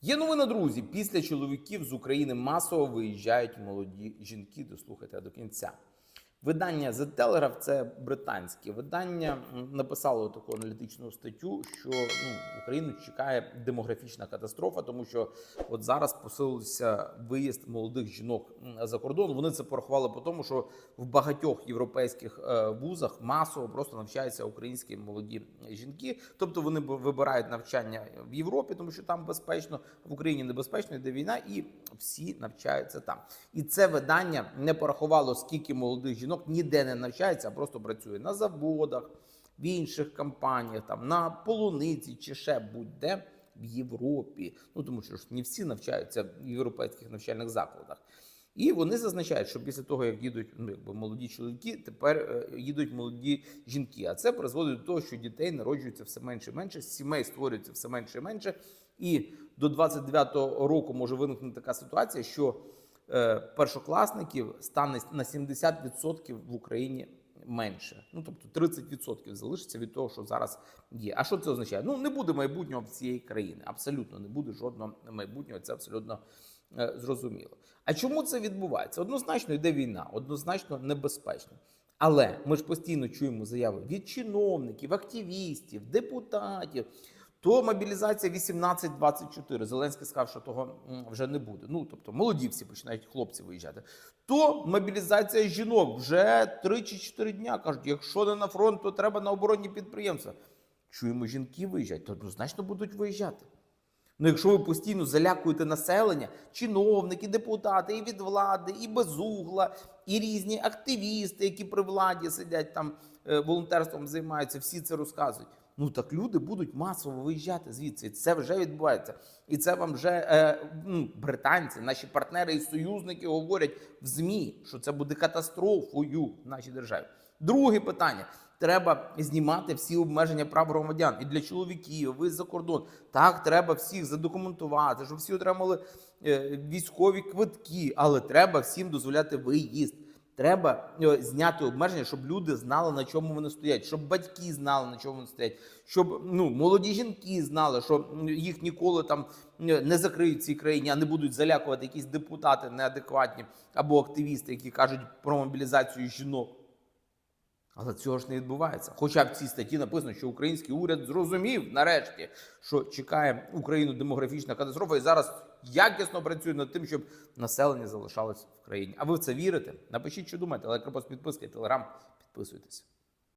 Є новина, друзі. Після чоловіків з України масово виїжджають молоді жінки. Дослухайте до кінця. Видання The Telegraph, це британське видання, написало таку аналітичну статтю, що ну, Україну чекає демографічна катастрофа, тому що от зараз посилився виїзд молодих жінок за кордон. Вони це порахували по тому, що в багатьох європейських е, вузах масово просто навчаються українські молоді жінки. Тобто вони вибирають навчання в Європі, тому що там безпечно, в Україні небезпечно, йде війна, і всі навчаються там. І це видання не порахувало, скільки молодих жінок ніде не навчається, а просто працює на заводах, в інших компаніях, там на полуниці чи ще будь-де в Європі. Ну тому що ж не всі навчаються в європейських навчальних закладах. І вони зазначають, що після того, як їдуть ну, якби молоді чоловіки, тепер е, їдуть молоді жінки. А це призводить до того, що дітей народжується все менше і менше, сімей створюється все менше і менше. І до 29-го року може виникнути така ситуація, що першокласників стане на 70% в Україні менше. Ну тобто 30% залишиться від того, що зараз є. А що це означає? Ну не буде майбутнього всієї країни. Абсолютно не буде жодного майбутнього. Це абсолютно е, зрозуміло. А чому це відбувається? Однозначно йде війна, однозначно небезпечно. Але ми ж постійно чуємо заяви від чиновників, активістів, депутатів. То мобілізація 18-24. Зеленський сказав, що того вже не буде. Ну тобто молоді всі починають хлопці виїжджати. То мобілізація жінок вже 3 чи 4 дня кажуть, якщо не на фронт, то треба на оборонні підприємства. Чуємо, жінки виїжджають, то однозначно будуть виїжджати. Ну, якщо ви постійно залякуєте населення, чиновники, депутати і від влади, і без угла, і різні активісти, які при владі сидять там е, волонтерством займаються, всі це розказують. Ну так люди будуть масово виїжджати звідси. Це вже відбувається. І це вам вже е, ну, британці, наші партнери і союзники говорять в ЗМІ, що це буде катастрофою в нашій державі. Друге питання. Треба знімати всі обмеження прав громадян і для чоловіків, ви за кордон. Так, треба всіх задокументувати, щоб всі отримали е, військові квитки, але треба всім дозволяти виїзд. Треба е, зняти обмеження, щоб люди знали, на чому вони стоять, щоб батьки знали, на чому вони стоять, щоб ну, молоді жінки знали, що їх ніколи там е, не закриють в цій країні, а не будуть залякувати якісь депутати неадекватні або активісти, які кажуть про мобілізацію жінок. Але цього ж не відбувається. Хоча в цій статті написано, що український уряд зрозумів нарешті, що чекає Україну демографічна катастрофа, і зараз якісно працює над тим, щоб населення залишалось в країні. А ви в це вірите? Напишіть, що думаєте, але підписки, телеграм, підписуйтесь.